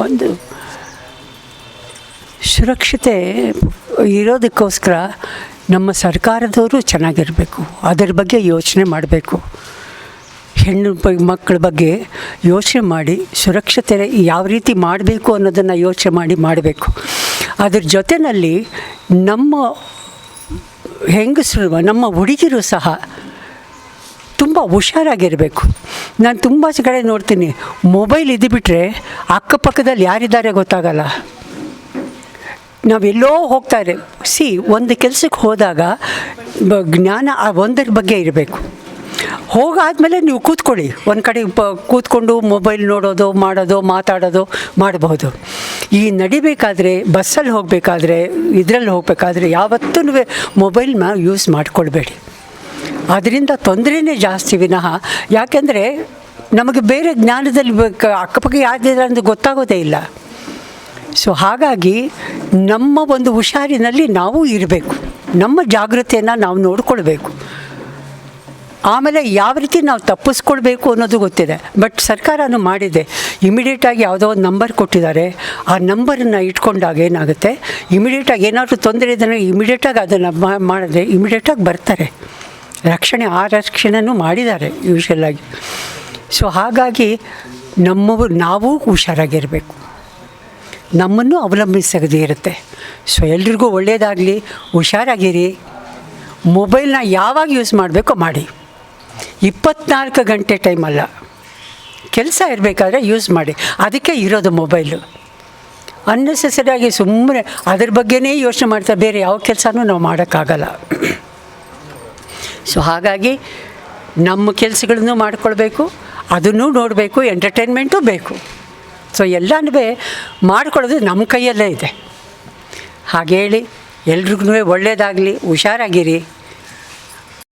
ಒಂದು ಸುರಕ್ಷತೆ ಇರೋದಕ್ಕೋಸ್ಕರ ನಮ್ಮ ಸರ್ಕಾರದವರು ಚೆನ್ನಾಗಿರಬೇಕು. ಅದರ ಬಗ್ಗೆ ಯೋಚನೆ ಮಾಡಬೇಕು. ಹೆಣ್ಣು ಮಕ್ಕಳ ಬಗ್ಗೆ ಯೋಚನೆ ಮಾಡಿ ಸುರಕ್ಷತೆ ಯಾವ ರೀತಿ ಮಾಡಬೇಕು ಅನ್ನೋದನ್ನು ಯೋಚನೆ ಮಾಡಿ ಮಾಡಬೇಕು. ಅದ್ರ ಜೊತೆಯಲ್ಲಿ ನಮ್ಮ ಹೆಂಗಸರು, ನಮ್ಮ ಹುಡುಗಿರು ಸಹ ತುಂಬ ಹುಷಾರಾಗಿರಬೇಕು. ನಾನು ತುಂಬ ಕಡೆ ನೋಡ್ತೀನಿ. ಮೊಬೈಲ್ ಇದ್ದುಬಿಟ್ರೆ ಅಕ್ಕಪಕ್ಕದಲ್ಲಿ ಯಾರಿದ್ದಾರೆ ಗೊತ್ತಾಗಲ್ಲ. ನಾವೆಲ್ಲೋ ಹೋಗ್ತಾರೆ ಸಿ ಒಂದು ಕೆಲಸಕ್ಕೆ ಹೋದಾಗ ಜ್ಞಾನ ಆ ಒಂದರ ಬಗ್ಗೆ ಇರಬೇಕು. ಹೋಗಾದಮೇಲೆ ನೀವು ಕೂತ್ಕೊಳ್ಳಿ. ಒಂದು ಕಡೆ ಪ ಕೂತ್ಕೊಂಡು ಮೊಬೈಲ್ ನೋಡೋದು, ಮಾಡೋದು, ಮಾತಾಡೋದು ಮಾಡಬಹುದು ಈ ನಡಿಬೇಕಾದ್ರೆ, ಬಸ್ಸಲ್ಲಿ ಹೋಗಬೇಕಾದ್ರೆ, ಇದರಲ್ಲಿ ಹೋಗಬೇಕಾದ್ರೆ ಯಾವತ್ತೂ ಮೊಬೈಲ್ನ ಯೂಸ್ ಮಾಡ್ಕೊಳ್ಬೇಡಿ. ಅದರಿಂದ ತೊಂದರೆನೇ ಜಾಸ್ತಿ ವಿನಃ. ಯಾಕೆಂದರೆ ನಮಗೆ ಬೇರೆ ಜ್ಞಾನದಲ್ಲಿ ಅಕ್ಕಪಕ್ಕ ಯಾರಿದ್ದಾರೆ ಅಂತ ಗೊತ್ತಾಗೋದೇ ಇಲ್ಲ. ಸೊ ಹಾಗಾಗಿ ನಮ್ಮ ಒಂದು ಹುಷಾರಿನಲ್ಲಿ ನಾವು ಇರಬೇಕು. ನಮ್ಮ ಜಾಗೃತಿಯನ್ನು ನಾವು ನೋಡಿಕೊಳ್ಬೇಕು. ಆಮೇಲೆ ಯಾವ ರೀತಿ ನಾವು ತಪ್ಪಿಸ್ಕೊಳ್ಬೇಕು ಅನ್ನೋದು ಗೊತ್ತಿದೆ. ಬಟ್ ಸರ್ಕಾರನೂ ಮಾಡಿದೆ. ಇಮಿಡಿಯೇಟಾಗಿ ಯಾವುದೋ ಒಂದು ನಂಬರ್ ಕೊಟ್ಟಿದ್ದಾರೆ. ಆ ನಂಬರನ್ನು ಇಟ್ಕೊಂಡಾಗ ಏನಾಗುತ್ತೆ? ಇಮಿಡಿಯೇಟಾಗಿ ಏನಾದರೂ ತೊಂದರೆ ಇದ್ದರೆ ಇಮಿಡಿಯೇಟಾಗಿ ಅದನ್ನು ಮಾಡಿದ್ರೆ ಇಮಿಡಿಯೇಟಾಗಿ ಬರ್ತಾರೆ. ರಕ್ಷಣೆ ಆ ರಕ್ಷಣೆನೂ ಮಾಡಿದ್ದಾರೆ ಯೂಶಲಾಗಿ ಸೊ ಹಾಗಾಗಿ ನಮ್ಮ ನಾವು ಹುಷಾರಾಗಿರಬೇಕು. ನಮ್ಮನ್ನು ಅವಲಂಬಿಸದೇ ಇರುತ್ತೆ. ಸೊ ಎಲ್ರಿಗೂ ಒಳ್ಳೆಯದಾಗಲಿ ಹುಷಾರಾಗಿರಿ. ಮೊಬೈಲ್ನ ಯಾವಾಗ ಯೂಸ್ ಮಾಡಬೇಕೋ ಮಾಡಿ. ಇಪ್ಪತ್ನಾಲ್ಕು ಗಂಟೆ ಟೈಮ್ ಅಲ್ಲ. ಕೆಲಸ ಇರಬೇಕಾದ್ರೆ ಯೂಸ್ ಮಾಡಿ. ಅದಕ್ಕೆ ಇರೋದು ಮೊಬೈಲು ಅನ್ನೆಸೆಸರಿಯಾಗಿ ಸುಮ್ಮನೆ ಅದ್ರ ಬಗ್ಗೆನೇ ಯೋಚನೆ ಮಾಡ್ತಾ ಬೇರೆ ಯಾವ ಕೆಲಸನೂ ನಾವು ಮಾಡೋಕ್ಕಾಗಲ್ಲ. ಸೊ ಹಾಗಾಗಿ ನಮ್ಮ ಕೆಲಸಗಳನ್ನು ಮಾಡಿಕೊಳ್ಬೇಕು, ಅದನ್ನು ನೋಡಬೇಕು ಎಂಟರ್ಟೈನ್ಮೆಂಟು ಬೇಕು. ಸೊ ಎಲ್ಲನೂ ಮಾಡ್ಕೊಳ್ಳೋದು ನಮ್ಮ ಕೈಯಲ್ಲೇ ಇದೆ. ಹಾಗೇಳಿ ಎಲ್ರಿಗೂ ಒಳ್ಳೆಯದಾಗಲಿ ಹುಷಾರಾಗಿರಿ.